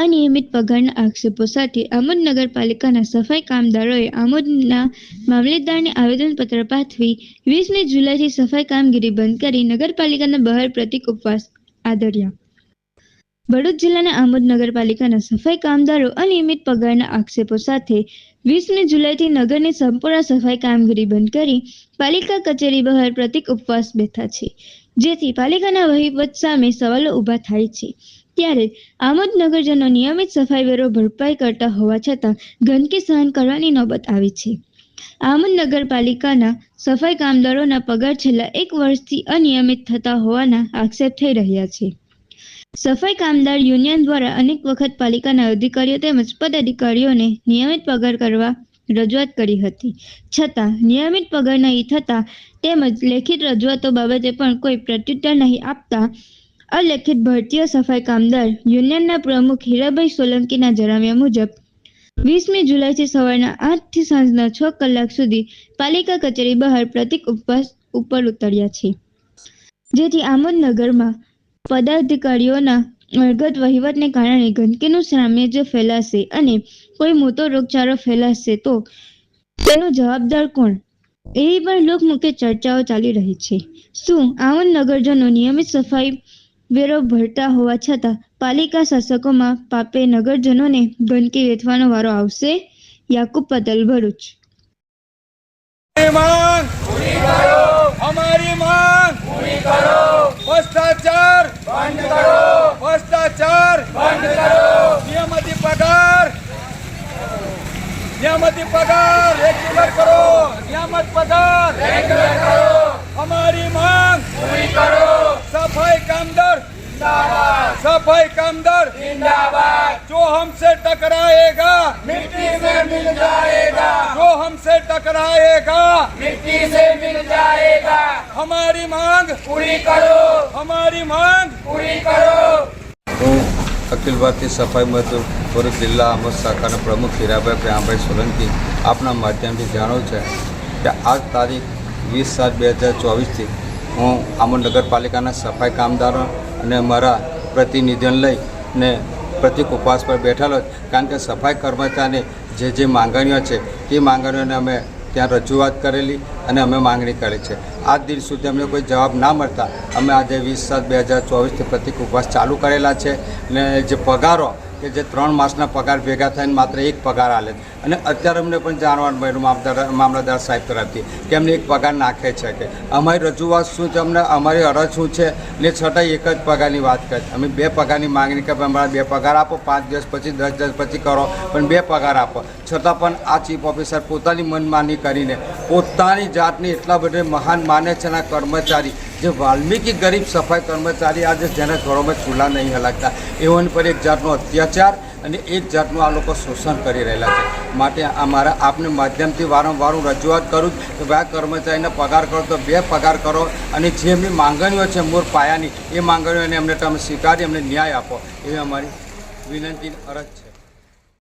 અનિયમિત પગારના આક્ષેપો સાથે આમોદ નગરપાલિકાના સફાઈ કામદારોએ આમોદના મામલેદારને આવેદનપત્ર પાઠવી વીસમી જુલાઈથી સફાઈ કામગીરી બંધ કરી નગરપાલિકાના બહાર પ્રતિક ઉપવાસ આદર્યા. ભરૂચ જિલ્લાના આમોદ નગરપાલિકાના સફાઈ કામદારો અનિયમિત પગારના આક્ષેપો સાથે વીસમી જુલાઈથી નગરની સંપૂર્ણ સફાઈ કામગીરી બંધ કરી પાલિકા કચેરી બહાર પ્રતિક ઉપવાસ બેઠા છે. જેથી પાલિકાના વહીવટ સામે સવાલો ઊભા થાય છે. ત્યારે આમોદ નગરજનો નિયમિત સફાઈ વેરો ભરપાઈ કરતા હોવા છતાં ગંદકી સહન કરવાની નોબત આવી છે. આમોદ નગરપાલિકાના સફાઈ કામદારોના પગાર છેલ્લા એક વર્ષથી અનિયમિત થતા હોવાના આક્ષેપ થઈ રહ્યા છે. સફાઈ કામદાર યુનિયન દ્વારા અનેક વખત પાલિકાના અધિકારીઓ તેમજ પદાધિકારીઓને નિયમિત પગાર કરવા રજૂઆત કરી હતી. છતાં નિયમિત પગાર નહીં થતા તેમજ લેખિત રજૂઆતો બાબતે પણ કોઈ પ્રત્યુત્તર નહીં આપતા અલેખિત ભારતીય સફાઈ કામદાર યુનિયનના પ્રમુખ હીરાભાઈ સોલંકીના જણાવ્યા મુજબ, વીસમી જુલાઈથી સવારના આઠથી સાંજના છ કલાક સુધી પાલિકા કચેરી બહાર પ્રતિક ઉપવાસ ઉપર ઉતર્યા છે. જેથી આમોદનગરમાં પદાધિકારીઓના અણગત વહીવટને કારણે ગંદકીનું સામ્રાજ્ય ફેલાશે અને કોઈ મોટો રોગચાળો ફેલાશે તો તેનો જવાબદાર કોણ? એવી પણ લોકમુખે ચર્ચાઓ ચાલી રહી છે. શું આમોદ નગરજનો નિયમિત સફાઈ વેરો ભરતા હોવા છતાં પાલિકા શાસકોમાં પાપે નગરજનોને ગંદકી વેઠવાનો વારો આવશે? યાકુબ પટેલ, ભરૂચ. નિયમતી પગાર! નિયમતી પગાર! નિયમત પગાર! कामदार सफाई कामदार जिंदाबाद जो हमसे टकराएगा मिट्टी में मिल जाएगा जो हमसे टकराएगा मिट्टी से मिल जाएगा हमारी मांग पूरी करो हमारी मांग पूरी करो હું અખિલ ભારતીય સફાઈ મજદૂર ભરૂચ જિલ્લા આમોદ શાખાના પ્રમુખ હીરાભાઈ પ્રેમભાઈ સોલંકી આપના માધ્યમથી જાણું છે કે આજ તારીખ વીસ સાત બે હજાર ચોવીસથી હું આમોદ નગરપાલિકાના સફાઈ કામદારો અને મારા પ્રતિનિધિને લઈ ને પ્રતિક ઉપવાસ પર બેઠેલો. કારણ કે સફાઈ કર્મચારીની જે જે માંગણીઓ છે, તે માંગણીઓને અમે ત્યાં રજૂઆત કરેલી અને અમે માંગણી કરી છે આજ દિન સુધી અમને કોઈ જવાબ ના મળતા, અમે આજે વીસ સાત બે હજાર ચોવીસથી પ્રતિક ઉપવાસ ચાલુ કરેલા છે ને જે પગારો કે જે ત્રણ માસના પગાર ભેગા થઈને માત્ર એક પગાર આલે અને અત્યારે અમને પણ જાણવાનું મળ્યું મામલતદાર મામલતદાર સાહેબ તરફથી, કે અમને એક પગાર નાખે છે કે. અમારી રજૂઆત શું છે, અમને, અમારી અરજ શું છે, ને છતાં એક જ પગારની વાત કરે. અમે બે પગારની માંગણી કે અમારા બે પગાર આપો, પાંચ દિવસ પછી, દસ દિવસ પછી કરો, પણ બે પગાર આપો. છતાં પણ આ ચીફ ઓફિસર પોતાની મનમાની કરીને, પોતાની જાતને એટલા બધા મહાન માને છે કર્મચારી જે વાલ્મીકી ગરીબ સફાઈ કર્મચારી આજે જેના ઘરોમાં ચૂલા નહીં હલાકતા એઓની પર એક જાતનો અત્યાચાર અને એક જાતનું આ લોકો શોષણ કરી રહેલા છે. માટે અમારા આપને માધ્યમથી વારંવાર હું રજૂઆત કરું કે ભાઈ કર્મચારીને પગાર કરો તો બે પગાર કરો અને જે એમની માંગણીઓ છે મૂળ પાયાની, એ માંગણીઓને એમને તમે સ્વીકારી, એમને ન્યાય આપો. એવી અમારી વિનંતી અરજ છે.